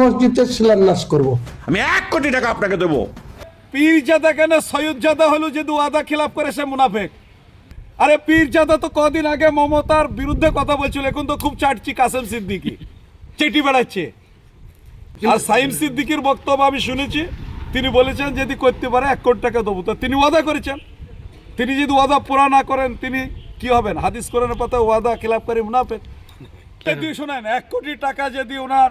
মসজিদের শিলান্যাস করব। আমি এক কোটি টাকা আপনাকে দেবো। পীরজাদা কেন? সৈয়দজাদা হলো যে ওয়াদা খিলাফ করে সে মুনাফেক। আরে পীরজাদা তো কদিন আগে মমতার বিরুদ্ধে কথা বলছিল এখন তো খুব চাটছি কাসেম সিদ্দিকি। চেটি বেড়াচ্ছে। আর সাইম সিদ্দিকির বক্তব্য আমি শুনেছি তিনি বলেছেন যদি করতে পারে এক কোটি টাকা দেবো। তো তিনি ওয়াদা করেছেন। তিনি যদি ওয়াদা পুরা না করেন তিনি কি হবেন? হাদিস কোরআনের পাতা ওয়াদা খিলাফ করে মুনাফেক। শোনেন এক কোটি টাকা যদি ওনার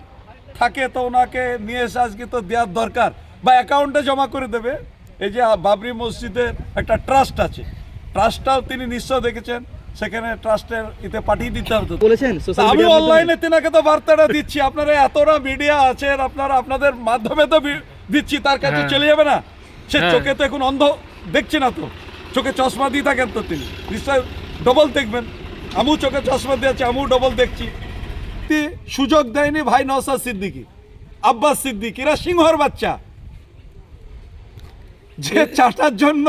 থাকে তো ওনাকে নিয়ে এসে আজকে তো দেওয়ার দরকার। বা অ্যাকাউন্টে জমা করে দেবে। এই যে বাবরি মসজিদের একটা ট্রাস্ট আছে। ট্রাস্টটাও তিনি নিশ্চয় দেখেছেন। সেখানে ট্রাস্টের ইতে পাঠিয়ে দিতে হবে। বলেছেন আমি অনলাইনে তেনাকে তো বার্তাটা দিচ্ছি। আপনারা এতটা মিডিয়া আছেন আপনারা আপনাদের মাধ্যমে তো দিচ্ছি তার কাছে চলে যাবে না। সে চোখে তো এখন অন্ধ দেখছে না তো। চোখে চশমা দিয়ে থাকেন তো তিনি। নিশ্চয় ডবল দেখবেন। আমিও চোখে চশমা দিয়ে আছে আমু ডবল দেখছি। তি- সুযোগ দেয়নি ভাই নওসাদ সিদ্দিকি আব্বাস সিদ্দিকি এরা সিংহর বাচ্চা। যে চাটার জন্য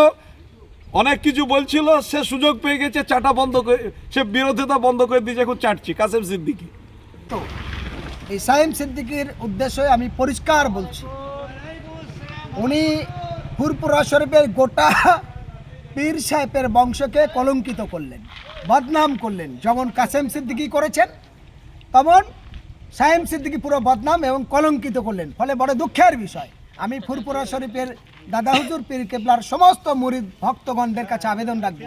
অনেক কিছু বলছিল সে সুযোগ পেয়ে গেছে চাটা বন্ধ করে সে বিরোধিতা বন্ধ করে দিয়েছে এখন চাটছি কাসেম সিদ্দিকি। তো এই সাইম সিদ্দিকির উদ্দেশ্যে আমি পরিষ্কার বলছি উনি ফুরপুরা শরীফের গোটা পীর সাহেবের বংশকে কলঙ্কিত করলেন বদনাম করলেন যেমন কাসেম সিদ্দিকি করেছেন তেমন সাহেম সিদ্দিকি পুরো বদনাম এবং কলঙ্কিত করলেন। ফলে বড় দুঃখের বিষয়। আমি ফুরপুরা শরীফের দাদা হুজুর পীর কেবলার সমস্ত মুরিদ ভক্তগণদের কাছে আবেদন রাখব।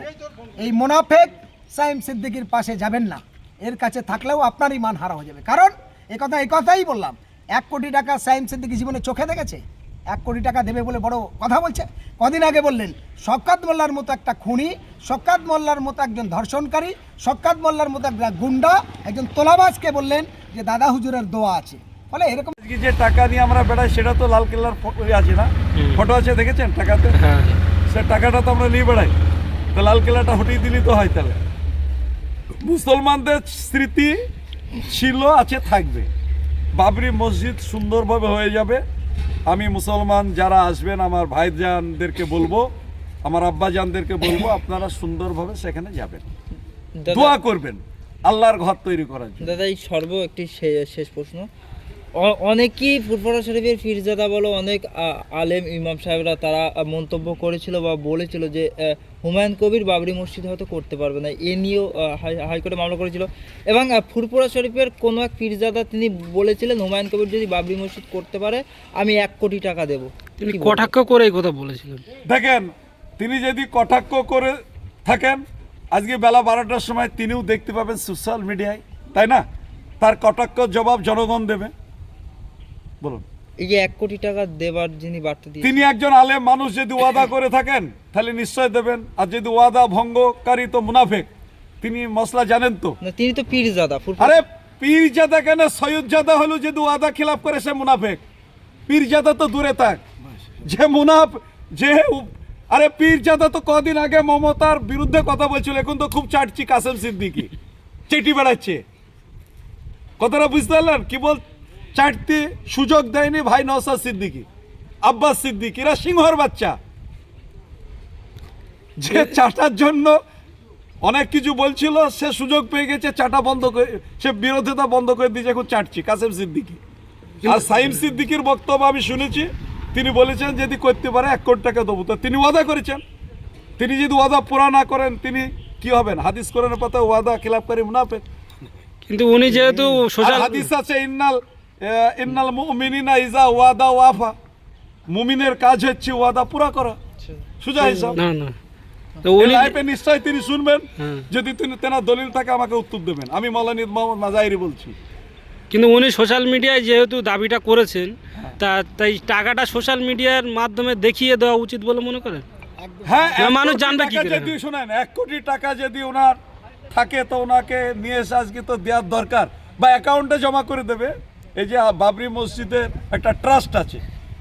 এই মোনাফেক সাইম সিদ্দিকির পাশে যাবেন না। এর কাছে থাকলেও আপনারই মান হারা হয়ে যাবে। কারণ এ কথা এই কথাই বললাম। এক কোটি টাকা সাইম সিদ্দিকি জীবনে চোখে দেখেছে? এক কোটি টাকা দেবে বলে বড় কথা বলছে। কদিন আগে বললেন শক্কাত মোল্লার মতো একটা খুনি শক্কাত মোল্লার মতো একজন ধর্ষণকারী শক্কাত মোল্লার মতো একটা গুন্ডা একজন তোলাবাজকে বললেন যে দাদা হুজুরের দোয়া আছে। ফলে এরকম যে টাকা নিয়ে আমরা বেড়াই সেটা তো লাল কেল্লার ফটো আছে না? ফটো আছে দেখেছেন টাকাতে? সে টাকাটা তো আমরা নিয়ে বেড়াই। তো লাল কেল্লাটা হটিয়ে দিলেই তো হয় তাহলে। মুসলমানদের স্মৃতি ছিল আছে থাকবে। বাবরি মসজিদ সুন্দরভাবে হয়ে যাবে। আমি মুসলমান যারা আসবেন আমার ভাইজানদেরকে বলব আমার আব্বাজানদেরকে বলব আপনারা সুন্দরভাবে সেখানে যাবেন। দোয়া করবেন আল্লাহর ঘর তৈরি করার জন্য। দাদা এই সর্ব একটি শেষ প্রশ্ন। অনেকেই ফুরফুরা শরীফের ফিরজাদা বলো অনেক আলেম ইমাম সাহেবরা তারা মন্তব্য করেছিল বা বলেছিল যে হুমায়ুন কবির বাবরি মসজিদ হয়তো করতে পারবে না। এ নিয়েও হাই- হাইকোর্টে মামলা করেছিল। এবং ফুরফুরা শরীফের কোনো এক ফিরজাদা তিনি বলেছিলেন হুমায়ুন কবির যদি বাবরি মসজিদ করতে পারে আমি এক কোটি টাকা দেবো। তিনি কটাক্ষ করে এই কথা বলেছিলেন? দেখেন তিনি যদি কটাক্ষ করে থাকেন আজকে বেলা বারোটার সময় তিনিও দেখতে পাবেন সোশ্যাল মিডিয়ায় তাই না? তার কটাক্ষ জবাব জনগণ দেবে। বলুন। এই যে এক কোটি টাকা দেবার যিনি বার্তা দিয়ে তিনি একজন আলেম মানুষ যদি ওয়াদা করে থাকেন তাহলে নিশ্চয় দেবেন। আর যদি ওয়াদা ভঙ্গকারী তো মুনাফেক। তিনি মশলা জানেন তো। তিনি তো পীরজাদা আরে পীরজাদা কেন? সৈয়দজাদা হলো যদি ওয়াদা খিলাফ করে সে মুনাফেক। পীরজাদা তো দূরে থাক। যে মুনাফ যে আরে পীরজাদা তো কদিন আগে মমতার বিরুদ্ধে কথা বলছিল। এখন তো খুব চাটছি কাসেম সিদ্দিকি। চেটি বেড়াচ্ছে। কথাটা বুঝতে পারলেন? কি বল চাটতে সুযোগ দেয়নি ভাই নওসাদ সিদ্দিকি আব্বাস সিদ্দিকি এরা সিংহর বাচ্চা। যে চাটার জন্য অনেক কিছু বলছিল সে সুযোগ পেয়ে গেছে চাটা বন্ধ করে সে বিরোধিতা বন্ধ করে দিয়েছে এখন চাটছি কাসেম সিদ্দিকি। আর সাইম সিদ্দিকির বক্তব্য আমি শুনেছি তিনি বলেছেন যদি করতে পারে এক কোটি টাকা দেবো। তো তিনি ওয়াদা করেছেন। তিনি যদি ওয়াদা পুরা না করেন তিনি কি হবেন? হাদিস কোরআনের পাতা ওয়াদা খিলাফ করে মুনাফেক। কিন্তু উনি যেহেতু হাদিস আছে ইন্নাল ইন্নাল মুমিনিনা ইজা ওয়াদা ওয়াফা। মুমিনের কাজ হচ্ছে ওয়াদা পুরা করা। সুজা হিসাব। না না। তো উনি লাইফে নিশ্চয় তিনি শুনবেন। হ্যাঁ। যদি তিনি তেনার দলিল থাকে আমাকে উত্তর দেবেন। আমি মৌলানি মোহাম্মদ মাজাহিরি বলছি। কিন্তু উনি সোশ্যাল মিডিয়ায় যেহেতু দাবিটা করেছেন তা তাই টাকাটা সোশ্যাল মিডিয়ার মাধ্যমে দেখিয়ে দেওয়া উচিত বলে মনে করেন? হ্যাঁ মানুষ জানবে কি যদি শোনেন এক কোটি টাকা যদি ওনার থাকে তো ওনাকে নিয়ে এসে আজকে তো দেওয়ার দরকার। বা অ্যাকাউন্টে জমা করে দেবে। এই যে বাবরি মসজিদের একটা ট্রাস্ট আছে।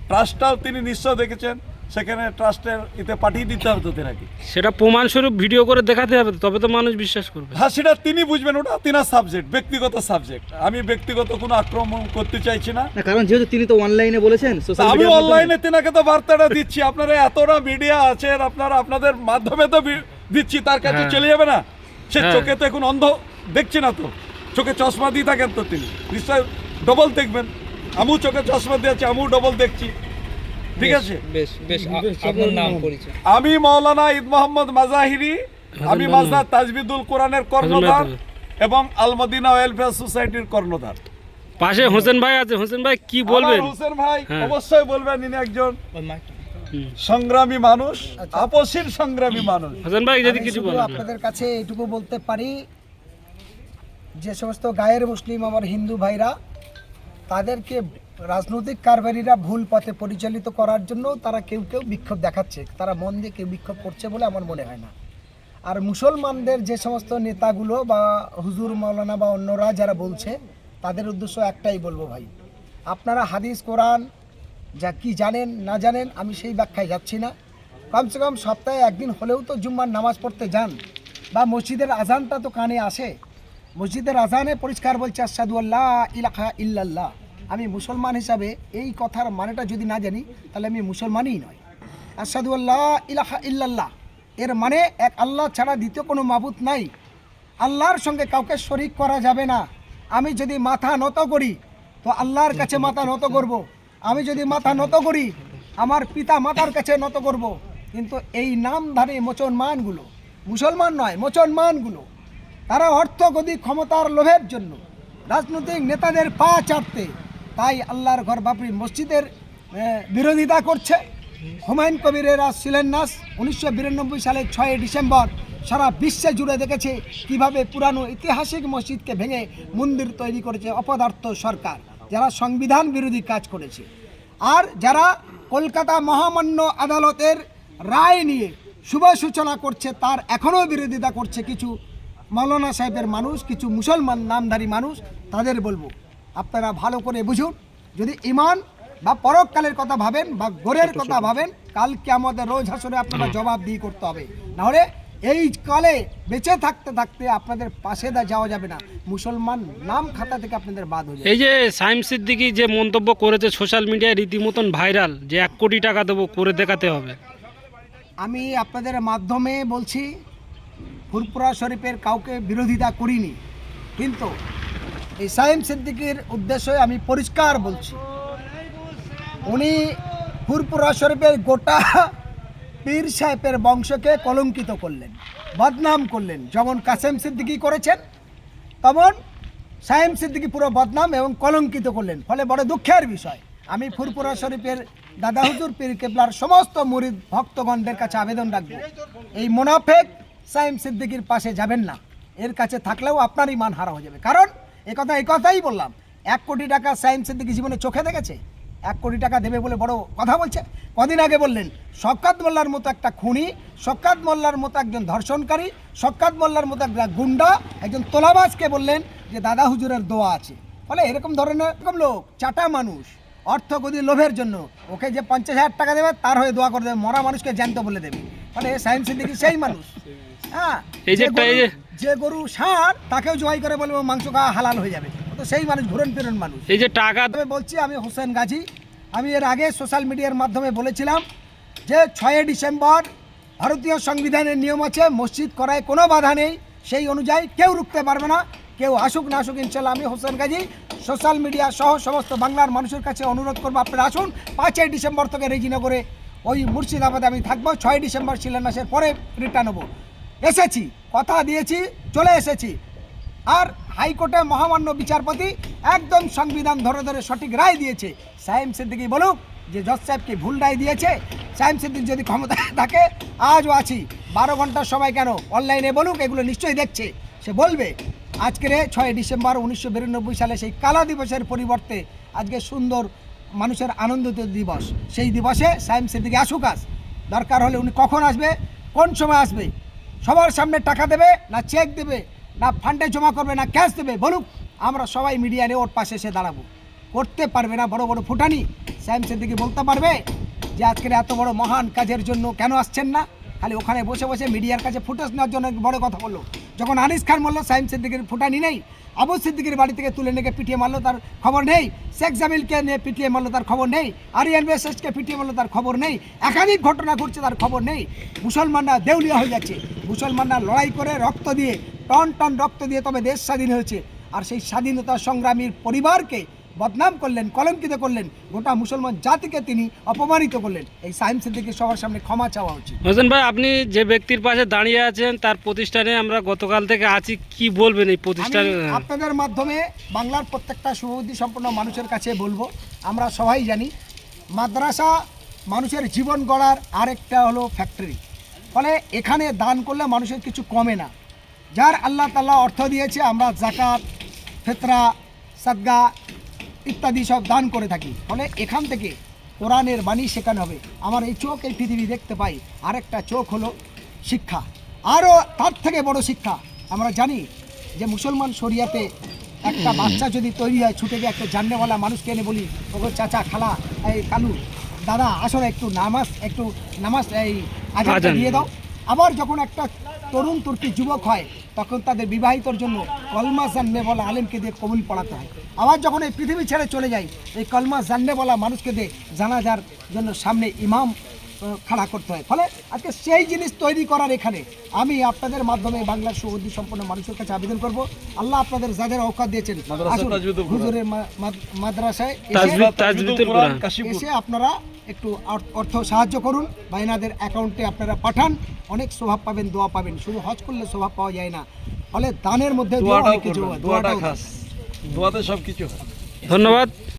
ট্রাস্টটাও তিনি নিশ্চয় দেখেছেন। সেখানে ট্রাস্টের ইতে পাঠিয়ে দিতে হবে তো তেনাকে সেটা প্রমাণস্বরূপ ভিডিও করে দেখাতে হবে তবে তো মানুষ বিশ্বাস করবে। হ্যাঁ সেটা তিনি বুঝবেন ওটা তিনার সাবজেক্ট ব্যক্তিগত সাবজেক্ট আমি ব্যক্তিগত কোনো আক্রমণ করতে চাইছি না। না কারণ যেহেতু তিনি তো অনলাইনে বলেছেন আমি অনলাইনে তেনাকে তো বার্তাটা দিচ্ছি। আপনারা এতটা মিডিয়া আছেন আপনারা আপনাদের মাধ্যমে তো দিচ্ছি তার কাছে হ্যাঁ। চলে যাবে না। সে হ্যাঁ। চোখে তো এখন অন্ধ দেখছে না তো। চোখে চশমা দিয়ে থাকেন তো তিনি। নিশ্চয় ডবল দেখবেন। আমু চোখে চশমা দিয়েছি আমু ডবল দেখছি। ঠিক আছে? বেশ বেশ আপনার নাম পরিচয়। আমি মাওলানা ঈদ মোহাম্মদ মাজাহিরি আমি হাসান মাজদা তাজবিদুল কোরআনের কর্ণধার এবং আলমদিনা ওয়েলফেয়ার সোসাইটির কর্ণধার। পাশে হোসেন ভাই আছে। হোসেন ভাই কি বলবেন? হোসেন ভাই হ্যাঁ। অবশ্যই বলবেন ইনি একজন। সংগ্রামী মানুষ আপসীর সংগ্রামী মানুষ। হোসেন ভাই যদি কিছু বলেন। আপনাদের কাছে এইটুকু বলতে পারি যে সমস্ত গায়ের মুসলিম আমার হিন্দু ভাইরা তাদেরকে রাজনৈতিক কারবারিরা ভুল পথে পরিচালিত করার জন্য তারা কেউ কেউ বিক্ষোভ দেখাচ্ছে। তারা মন দিয়ে কেউ বিক্ষোভ করছে বলে আমার মনে হয় না। আর মুসলমানদের যে সমস্ত নেতাগুলো বা হুজুর মাওলানা বা অন্যরা যারা বলছে, তাদের উদ্দেশ্য একটাই বলব ভাই। আপনারা হাদিস, কোরআন যা কি জানেন, না জানেন, আমি সেই ব্যাখ্যায় যাচ্ছি না। কমসে কম সপ্তাহে একদিন হলেও তো জুম্মার নামাজ পড়তে যান। বা মসজিদের আজানটা তো কানে আসে। মসজিদের আজানে পরিষ্কার বলছে আসাদু আল্লাহ ইলাহা ইল্লাল্লাহ। আমি মুসলমান হিসাবে এই কথার মানেটা যদি না জানি, তাহলে আমি মুসলমানই নয় আসাদু আল্লাহ ইলাহা ইল্লাল্লাহ। এর মানে এক আল্লাহ ছাড়া দ্বিতীয় কোনো মাবুত নাই। আল্লাহর সঙ্গে কাউকে শরিক করা যাবে না। আমি যদি মাথা নত করি, তো আল্লাহর কাছে মাথা নত করব। আমি যদি মাথা নত করি, আমার পিতা মাতার কাছে নত করব। কিন্তু এই নামধারী মুসলমানগুলো, মুসলমান নয়, মুসলমানগুলো তারা অর্থগতি ক্ষমতার লোভের জন্য রাজনৈতিক নেতাদের পা চাটতে তাই আল্লাহর ঘর বাপরি মসজিদের বিরোধিতা করছে। হুমায়ুন কবিরের আজ শিলান্যাস। উনিশশো বিরানব্বই সালের ছয় ডিসেম্বর সারা বিশ্বে জুড়ে দেখেছে কীভাবে পুরানো ঐতিহাসিক মসজিদকে ভেঙে মন্দির তৈরি করেছে অপদার্থ সরকার, যারা সংবিধান বিরোধী কাজ করেছে। আর যারা কলকাতা মহামান্য আদালতের রায় নিয়ে শুভ সূচনা করছে, তার এখনও বিরোধিতা করছে কিছু মৌলানা সাহেবের মানুষ কিছু মুসলমান নামধারী মানুষ তাদের বলব আপনারা ভালো করে বুঝুন যদি ইমান বা পরকালের কথা ভাবেন বা গোরের কথা ভাবেন কালকে আমাদের রোজ হাসরে আপনারা জবাব দিয়ে করতে হবে। নাহলে এই কালে বেঁচে থাকতে থাকতে আপনাদের পাশে দা যাওয়া যাবে না। মুসলমান নাম খাতা থেকে আপনাদের বাদ হয়ে এই যে সাইম সিদ্দিকি যে মন্তব্য করেছে সোশ্যাল মিডিয়ায় রীতিমতন ভাইরাল যে এক কোটি টাকা দেবো করে দেখাতে হবে। আমি আপনাদের মাধ্যমে বলছি ফুরপুরা শরীফের কাউকে বিরোধিতা করিনি। কিন্তু এই সাইম সিদ্দিকির উদ্দেশ্যে আমি পরিষ্কার বলছি, উনি ফুরপুরা শরীফের গোটা পীর সাহেবের বংশকে কলঙ্কিত করলেন, বদনাম করলেন। যেমন কাসেম সিদ্দিকি করেছেন, তেমন সাইম সিদ্দিকি পুরো বদনাম এবং কলঙ্কিত করলেন। ফলে বড় দুঃখের বিষয়, আমি ফুরপুরা শরীফের দাদা হুজুর পীর কেবলার সমস্ত মুরিদ ভক্তগণদের কাছে আবেদন রাখব। এই মোনাফেক সাইম সিদ্দিকির পাশে যাবেন না। এর কাছে থাকলেও আপনারই মান হারা হয়ে যাবে। কারণ এ কথা এই কথাই বললাম। এক কোটি টাকা সাইম সিদ্দিকি জীবনে চোখে দেখেছে? এক কোটি টাকা দেবে বলে বড় কথা বলছে? কদিন আগে বললেন শক্কাত মোল্লার মতো একটা খুনি শক্কাত মোল্লার মতো একজন ধর্ষণকারী শক্কাত মোল্লার মতো একটা গুন্ডা, একজন তোলাবাজকে বললেন যে, দাদা হুজুরের দোয়া আছে। ফলে এরকম ধরনের এরকম লোক, চাটা মানুষ, অর্থ অর্থগতি লোভের জন্য ওকে যে পঞ্চাশ হাজার টাকা দেবে, তার হয়ে দোয়া করে দেবে, মরা মানুষকে জ্যান্ত বলে দেবে। ফলে সায়েন্স সিদ্দিকি সেই মানুষ। হ্যাঁ এই যে যে গরু- ষাঁড় তাকেও জবাই করে বলব মাংস খাওয়া হালাল হয়ে যাবে। তো সেই মানুষ ঘুরন ফিরন মানুষ। এই যে টাকা তবে বলছি আমি হোসেন গাজী। আমি এর আগে সোশ্যাল মিডিয়ার মাধ্যমে বলেছিলাম যে ছয় ডিসেম্বর ভারতীয় সংবিধানের নিয়ম আছে মসজিদ করায় কোনো বাধা নেই সেই অনুযায়ী কেউ রুখতে পারবে না কেউ আসুক না আসুক ইনশাল্লাহ আমি হোসেন গাজী সোশ্যাল মিডিয়া সহ সমস্ত বাংলার মানুষের কাছে অনুরোধ করব আপনারা আসুন পাঁচই ডিসেম্বর থেকে রেজিনগরে ওই মুর্শিদাবাদে আমি থাকব ছয় ডিসেম্বর শিলান্যাসের পরে রিটার্ন হব। এসেছি, কথা দিয়েছি, চলে এসেছি। আর হাইকোর্টে মহামান্য বিচারপতি একদম সংবিধান ধরে ধরে সঠিক রায় দিয়েছে। সাইম সিদ্দিকি বলুক যে জজ সাহেবকে ভুল রায় দিয়েছে? সাইম সিদ্দিক যদি ক্ষমতায় থাকে, আজও আছি। বারো ঘণ্টার সময় কেন? অনলাইনে বলুক, এগুলো নিশ্চয়ই দেখছে। সে বলবে, আজকের ছয় ডিসেম্বর উনিশশো বিরানব্বই সালে সেই কালা দিবসের পরিবর্তে আজকে সুন্দর মানুষের আনন্দিত দিবস। সেই দিবসে সাইম সিদ্দিকি আসুক আস দরকার হলে উনি কখন আসবে? কোন সময় আসবে? সবার সামনে টাকা দেবে, না চেক দেবে, না ফান্ডে জমা করবে, না ক্যাশ দেবে। বলুক, আমরা সবাই মিডিয়া নিয়ে ওর পাশে এসে দাঁড়াবো। করতে পারবে না বড় বড় ফুটানি। স্যাম সেদিকে বলতে পারবে যে, আজকের এত বড় মহান কাজের জন্য কেন আসছেন না? খালি ওখানে বসে বসে মিডিয়ার কাছে ফুটেজ নেওয়ার জন্য বড় কথা বলল। যখন আনিস খান বলল সাইম সিদ্দিকির ফুটানি নেই, আবু সিদ্দিকির বাড়ি থেকে তুলে নিয়ে পিটিয়ে মারলো, তার খবর নেই, শেখ জামিলকে নিয়ে পিটিয়ে মারলো, তার খবর নেই, আরিয়ান বেসেসকে পিটিয়ে মারলো, তার খবর নেই, একাধিক ঘটনা ঘটছে, তার খবর নেই। মুসলমানরা দেউলিয়া হয়ে যাচ্ছে। মুসলমানরা লড়াই করে রক্ত দিয়ে, টন টন রক্ত দিয়ে তবে দেশ স্বাধীন হয়েছে। আর সেই স্বাধীনতা সংগ্রামীর পরিবারকে বদনাম করলেন কলঙ্কিত করলেন গোটা মুসলমান জাতিকে তিনি অপমানিত করলেন। এই সাইম সিদ্দিকের সবার সামনে ক্ষমা চাওয়া উচিত। হোসেন ভাই আপনি যে ব্যক্তির পাশে দাঁড়িয়ে আছেন তার প্রতিষ্ঠানে আমরা গতকাল থেকে আছি কি বলবেন এই প্রতিষ্ঠানে? আপনাদের মাধ্যমে বাংলার প্রত্যেকটা সুবুদ্ধি সম্পন্ন মানুষের কাছে বলব আমরা সবাই জানি মাদ্রাসা মানুষের জীবন গড়ার আরেকটা হলো ফ্যাক্টরি ফলে এখানে দান করলে মানুষের কিছু কমে না। যার আল্লাহ তাল্লাহ অর্থ দিয়েছে আমরা জাকাত ফেতরা সাদগা ইত্যাদি সব দান করে থাকি। ফলে এখান থেকে কোরআনের বাণী শেখানো হবে। আমার এই চোখ এই পৃথিবী দেখতে পাই। আরেকটা চোখ হলো শিক্ষা। আরও তার থেকে বড় শিক্ষা আমরা জানি যে মুসলমান শরিয়াতে একটা বাচ্চা যদি তৈরি হয় ছুটে গিয়ে একটা জান্নেওয়ালা মানুষকে এনে বলি ওগো চাচা খালা এই কালু দাদা আসলে একটু নামাজ একটু নামাজ এই আজানটা দিয়ে দাও। আবার যখন একটা তরুণ তুর্কি যুবক হয় তখন তাদের বিবাহিতর জন্য কলমা জাননে বলা আলেমকে দিয়ে কবুল পড়াতে হয়। আবার যখন এই পৃথিবী ছেড়ে চলে যায় এই কলমা জাননে বলা মানুষকে দিয়ে জানাজার জন্য সামনে ইমাম খাড়া করতে হয়। ফলে আজকে সেই জিনিস তৈরি করার এখানে আমি আপনাদের মাধ্যমে বাংলার সুবুদ্ধি সম্পন্ন মানুষের কাছে আবেদন করব। আল্লাহ আপনাদের যাদের অকাত দিয়েছেন হুজুরের মাদ্রাসায় এসে আপনারা একটু অর- অর্থ সাহায্য করুন। বা এনাদের অ্যাকাউন্টে আপনারা পাঠান। অনেক স্বভাব পাবেন দোয়া পাবেন। শুধু হজ করলে স্বভাব পাওয়া যায় না। ফলে দানের মধ্যে কিছু। দোয়াটাও দোয়াতে সব কিছু ধন্যবাদ।